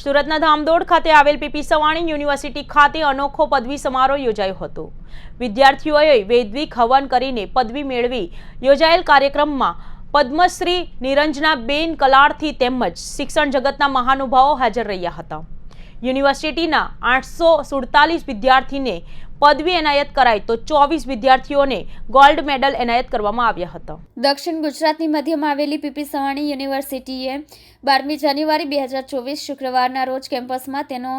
સુરતના ધામદોડ ખાતે આવેલ પીપી સવાણી યુનિવર્સિટી ખાતે અનોખો પદવી સમારોહ યોજાયો હતો. વિદ્યાર્થીઓએ વૈદિક હવન કરીને પદવી મેળવી યોજાયેલ કાર્યક્રમમાં પદ્મશ્રી નિરંજનાબેન કલાળથી તેમજ શિક્ષણ જગતના મહાનુભાવો હાજર રહ્યા હતા. યુનિવર્સિટીના આઠસો સુડતાલીસ વિદ્યાર્થીને પદવી એનાયત કરાઈ તો ચોવીસ વિદ્યાર્થીઓને ગોલ્ડ મેડલ એનાયત કરવામાં આવ્યા હતા. દક્ષિણ ગુજરાતની મધ્યમાં આવેલી પીપી સવાણી યુનિવર્સિટીએ બારમી જાન્યુઆરી બે હજાર ચોવીસ શુક્રવારના રોજ કેમ્પસમાં તેનો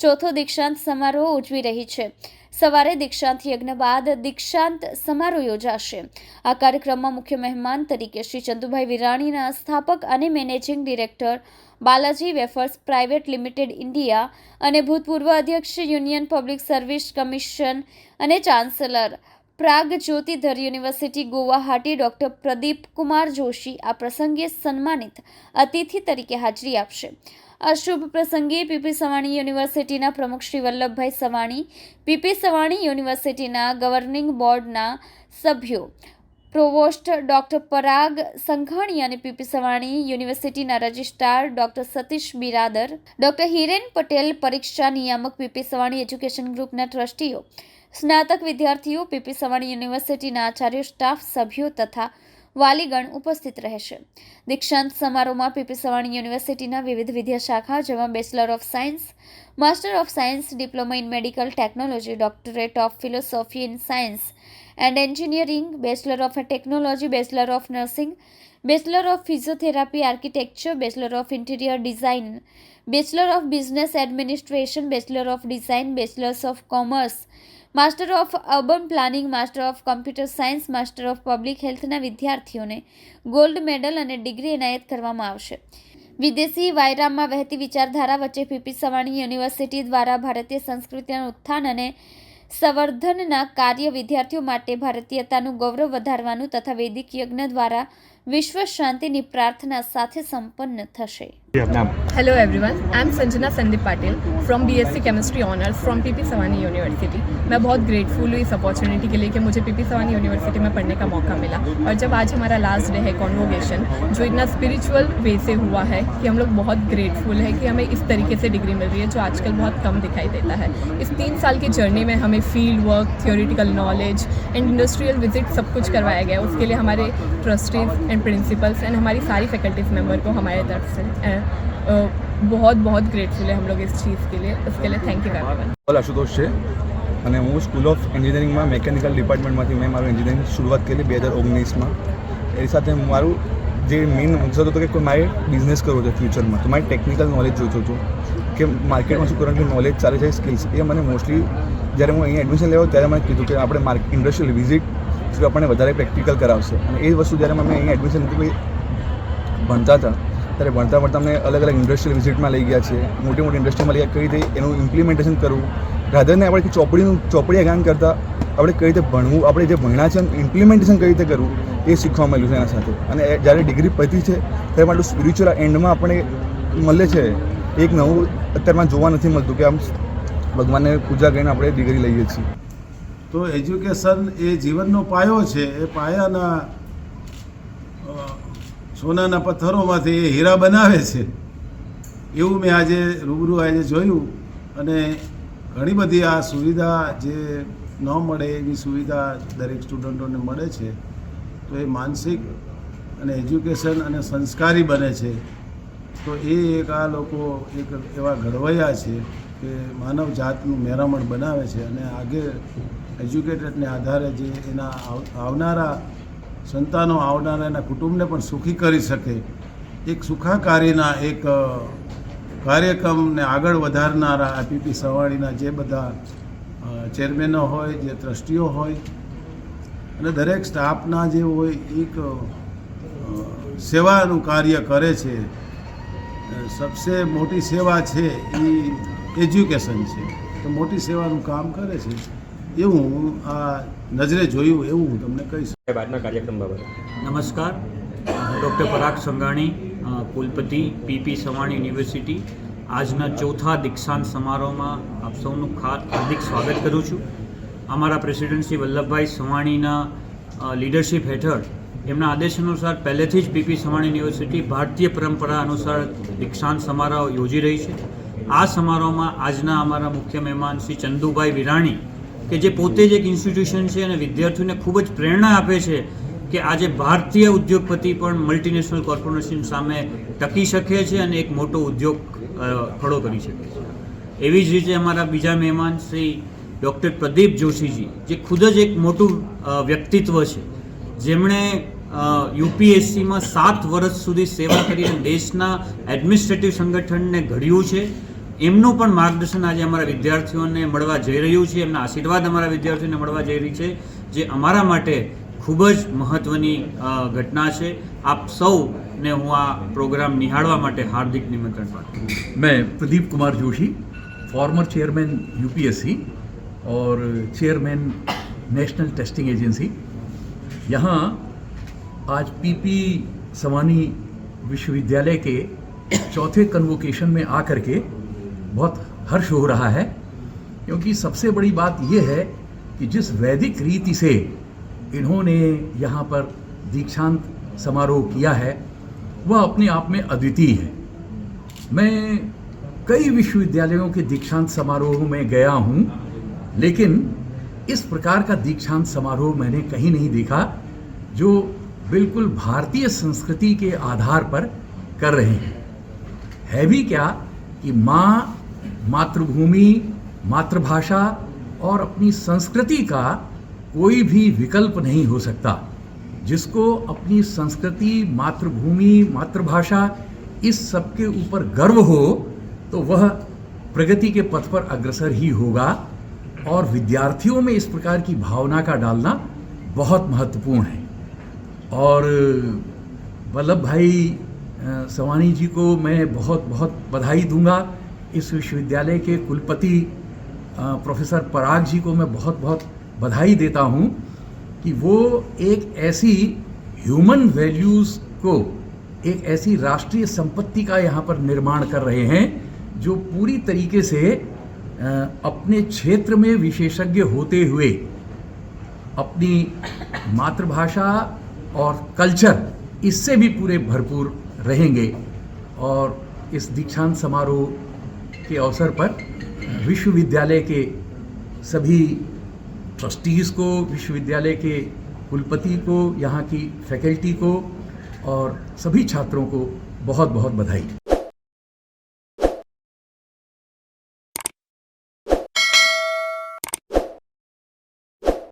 ચોથો દીક્ષાંત સમારોહ ઉજવી રહી છે. સવારે દીક્ષાંત યજ્ઞ બાદ દીક્ષાંત સમારોહ યોજાશે. આ કાર્યક્રમમાં મુખ્ય મહેમાન તરીકે શ્રી ચંદુભાઈ વિરાણીના સ્થાપક અને managing director Balaji wafers private limited India અને ભૂતપૂર્વ અધ્યક્ષ યુનિયન પબ્લિક સર્વિસ કમિશન અને chancellor Prag Jyotidhar university Guwahati doctor Pradeep Kumar Joshi આ પ્રસંગે સન્માનિત અતિથિ તરીકે હાજરી આપશે. આ શુભ પ્રસંગે પીપી સવાણી યુનિવર્સિટીના પ્રમુખ શ્રી વલ્લભભાઈ સવાણી, પીપી સવાણી યુનિવર્સિટીના ગવર્નિંગ બોર્ડના સભ્યો, પ્રોવોસ્ટ ડોક્ટર પરાગ સંઘાણી અને પીપી સવાણી યુનિવર્સિટીના registrar doctor Satish Biradar, doctor Hiren Patel પરીક્ષા નિયામક પીપી સવાણી એજ્યુકેશન ગ્રુપના ટ્રસ્ટીઓ સ્નાતક વિદ્યાર્થીઓ પીપી સવાણી યુનિવર્સિટીના આચાર્ય, સ્ટાફ, સભ્યો તથા વાલીગણ ઉપસ્થિત રહેશે. દીક્ષાંત સમારોહમાં પીપી સવાણી યુનિવર્સિટીના વિવિધ વિદ્યાશાખા જેમાં bachelor of science master of science diploma in medical technology doctorate of philosophy in science and engineering bachelor of technology bachelor of nursing bachelor of physiotherapy architecture bachelor of interior design bachelor of business administration bachelor of design bachelors of commerce master of urban planning, master of computer science, master of public હેલ્થના વિદ્યાર્થીઓને gold medal અને degree એનાયત કરવામાં આવશે. વિદેશી વાયરામાં વહેતી વિચારધારા વચ્ચે PP Savani university દ્વારા ભારતીય સંસ્કૃતિના ઉત્થાન અને સંવર્ધનના કાર્ય વિદ્યાર્થીઓ માટે ભારતીયતાનું ગૌરવ વધારવાનું તથા વૈદિક યજ્ઞ દ્વારા વિશ્વ શાંતિની પ્રાર્થના સાથે સંપન્ન થશે નામ Hello everyone, I am Sanjana Sandeep Patil from BSc Chemistry Honors from PP Savani university मैं बहुत ग्रेटफुल हूँ इस अपॉर्चुनिटी के लिए कि मुझे PP सवानी यूनिवर्सिटी में पढ़ने का मौका मिला और जब आज हमारा लास्ट डे है कॉन्वोकेशन जो इतना स्पिरिचुअल वे से हुआ है कि हम लोग बहुत ग्रेटफुल है कि हमें इस तरीके से डिग्री मिल रही है जो आजकल बहुत कम दिखाई देता है इस तीन साल की जर्नी में हमें field work theoretical knowledge and industrial visit सब कुछ करवाया गया उसके लिए हमारे ट्रस्टीज एंड प्रिंसिपल्स एंड हमारी सारी फैकल्टीज मेंबर को हमारे तरफ से अ, अ, बहुत बहुत ग्रेटफुल है हम लोग इस चीज़ के लिए उसके लिए थैंक यू एवरीवन પલ આશુતોષ છે અને હું સ્કૂલ ઓફ એન્જિનિયરિંગમાં મેકેનિકલ ડિપાર્ટમેન્ટમાંથી મેં મારું એન્જિનિયરિંગ શરૂઆત કરી બે હજાર ઓગણીસમાં એ સાથે મારું જે મેઇન મકસદ હતો કે કોઈ મારે બિઝનેસ કરવો છે ફ્યુચરમાં તો મારે ટેકનિકલ નોલેજ જોઈતું હતું કે માર્કેટમાં શું કરંટલી નોલેજ ચાલે છે સ્કિલ્સ એ મને મોસ્ટલી જ્યારે હું અહીંયા એડમિશન લેવા ત્યારે મને કીધું કે આપણે માર્ક ઇન્ડસ્ટ્રીયલ વિઝિટ શું આપણને વધારે પ્રેક્ટિકલ કરાવશે. અને એ વસ્તુ જ્યારે મેં અહીંયા એડમિશન લીધું ભણતા હતા, ત્યારે ભણતા ભણતા અમને અલગ અલગ ઇન્ડસ્ટ્રીયલ વિઝિટમાં લઈ ગયા છે મોટી મોટી ઇન્ડસ્ટ્રીમાં લઈ ગયા, કઈ રીતે એનું ઇમ્પ્લિમેન્ટેશન કરવું. રાધરને આપણે ચોપડીનું ચોપડી જ્ઞાન કરતાં, આપણે કઈ રીતે ભણવું, આપણે જે ભણ્યા છે ઇમ્પ્લિમેન્ટેશન કઈ રીતે કરવું, એ શીખવા મળ્યું છે એના સાથે. અને જ્યારે ડિગ્રી પતી છે, ત્યારે માટે સ્પિરિચ્યુઅલ એન્ડમાં આપણે મળે છે. એક નવું અત્યારમાં જોવા નથી મળતું કે આમ ભગવાનને પૂજા કરીને આપણે ડિગ્રી લઈએ છીએ. તો એજ્યુકેશન એ જીવનનો પાયો છે. એ પાયાના સોનાના પથ્થરોમાંથી એ હીરા બનાવે છે. એવું મેં આજે રૂબરૂ આજે જોયું અને ઘણી બધી આ સુવિધા જે ન મળે એવી સુવિધા દરેક સ્ટુડન્ટોને મળે છે. તો એ માનસિક અને એજ્યુકેશન અને સંસ્કારી બને છે. તો એ એક આ લોકો એક એવા ઘડવૈયા છે કે માનવ જાતનું મેરામણ બનાવે છે અને આગે એજ્યુકેટેડને આધારે જે એના આવનારા સંતાનો, આવનારા એના કુટુંબને પણ સુખી કરી શકે, એક સુખાકારીના એક કાર્યક્રમને આગળ વધારનારા આ પીપી સવાણીના જે બધા ચેરમેનો હોય, જે ટ્રસ્ટીઓ હોય, અને દરેક સ્ટાફના જે હોય, એક સેવાનું કાર્ય કરે છે. સબસે મોટી સેવા છે એ એજ્યુકેશન છે. તો મોટી સેવાનું કામ કરે છે. એવું હું આ નજરે જોયું એવું હું તમને કહીશ. આજના કાર્યક્રમ બાબતે. નમસ્કાર. ડૉક્ટર પરાગ સંઘાણી કુલપતિ પીપી સવાણી યુનિવર્સિટી. આજના ચોથા દીક્ષાંત સમારોહમાં આપ સૌનું હાર્દિક સ્વાગત કરું છું. અમારા પ્રેસિડેન્ટ શ્રી વલ્લભભાઈ સવાણીના લીડરશિપ હેઠળ એમના આદેશ અનુસાર પહેલેથી જ પીપી સવાણી યુનિવર્સિટી ભારતીય પરંપરા અનુસાર દીક્ષાંત સમારોહ યોજી રહી છે. આ સમારોહમાં આજના અમારા મુખ્ય મહેમાન શ્રી ચંદુભાઈ વિરાણી કે જે પોતે જ એક ઇન્સ્ટિટ્યુશન છે અને વિદ્યાર્થીઓને ખૂબ જ પ્રેરણા આપે છે કે આજે ભારતીય ઉદ્યોગપતિ પણ મલ્ટીનેશનલ કોર્પોરેશન સામે ટકી શકે છે અને એક મોટો ઉદ્યોગ ખડો કરી શકે છે. એવી જ રીતે અમારા બીજા મહેમાન શ્રી ડૉક્ટર પ્રદીપ જોશીજી, જે ખુદ જ એક મોટું વ્યક્તિત્વ છે. જેમણે યુપીએસસીમાં સાત વર્ષ સુધી સેવા કરીને દેશના એડમિનિસ્ટ્રેટિવ સંગઠનને ઘડ્યું છે. એમનું પણ માર્ગદર્શન આજે અમારા વિદ્યાર્થીઓને મળવા જઈ રહ્યું છે એમના આશીર્વાદ અમારા વિદ્યાર્થીઓને મળવા જઈ રહી છે જે અમારા માટે ખૂબ જ મહત્ત્વની અ, ઘટના છે આપ સૌને હું આ પ્રોગ્રામ નિહાળવા માટે હાર્દિક નિમંત્રણ પાઠવું છું मैं Pradeep Kumar Joshi former chairman UPSC और चेयरमैन नेशनल टेस्टिंग एजेंसी यहाँ आज पीपी सवानी विश्वविद्यालय के चौथे कन्वोकेशन में आकर के बहुत हर्ष हो रहा है, क्योंकि सबसे बड़ी बात यह है कि जिस वैदिक रीति से इन्होंने यहाँ पर दीक्षांत समारोह किया है, वह अपने आप में अद्वितीय है। मैं कई विश्वविद्यालयों के दीक्षांत समारोह में गया हूँ, लेकिन इस प्रकार का दीक्षांत समारोह मैंने कहीं नहीं देखा, जो बिल्कुल भारतीय संस्कृति के आधार पर कर रहे हैं। है भी क्या कि माँ मातृभूमि, मातृभाषा और अपनी संस्कृति का कोई भी विकल्प नहीं हो सकता। जिसको अपनी संस्कृति, मातृभूमि, मातृभाषा, इस सब के ऊपर गर्व हो तो वह प्रगति के पथ पर अग्रसर ही होगा। और विद्यार्थियों में इस प्रकार की भावना का डालना बहुत महत्वपूर्ण है। और वल्लभ भाई सवानी जी को मैं बहुत बहुत बधाई दूँगा। इस विश्वविद्यालय के कुलपति प्रोफेसर पराग जी को मैं बहुत बहुत बधाई देता हूँ कि वो एक ऐसी ह्यूमन वैल्यूज़ को एक ऐसी राष्ट्रीय संपत्ति का यहाँ पर निर्माण कर रहे हैं, जो पूरी तरीके से अपने क्षेत्र में विशेषज्ञ होते हुए अपनी मातृभाषा और कल्चर, इससे भी पूरे भरपूर रहेंगे। और इस दीक्षांत समारोह के अवसर पर विश्वविद्यालय के सभी ट्रस्टीज़ को, विश्वविद्यालय के कुलपति को, यहाँ की फैकल्टी को और सभी छात्रों को बहुत बहुत बधाई।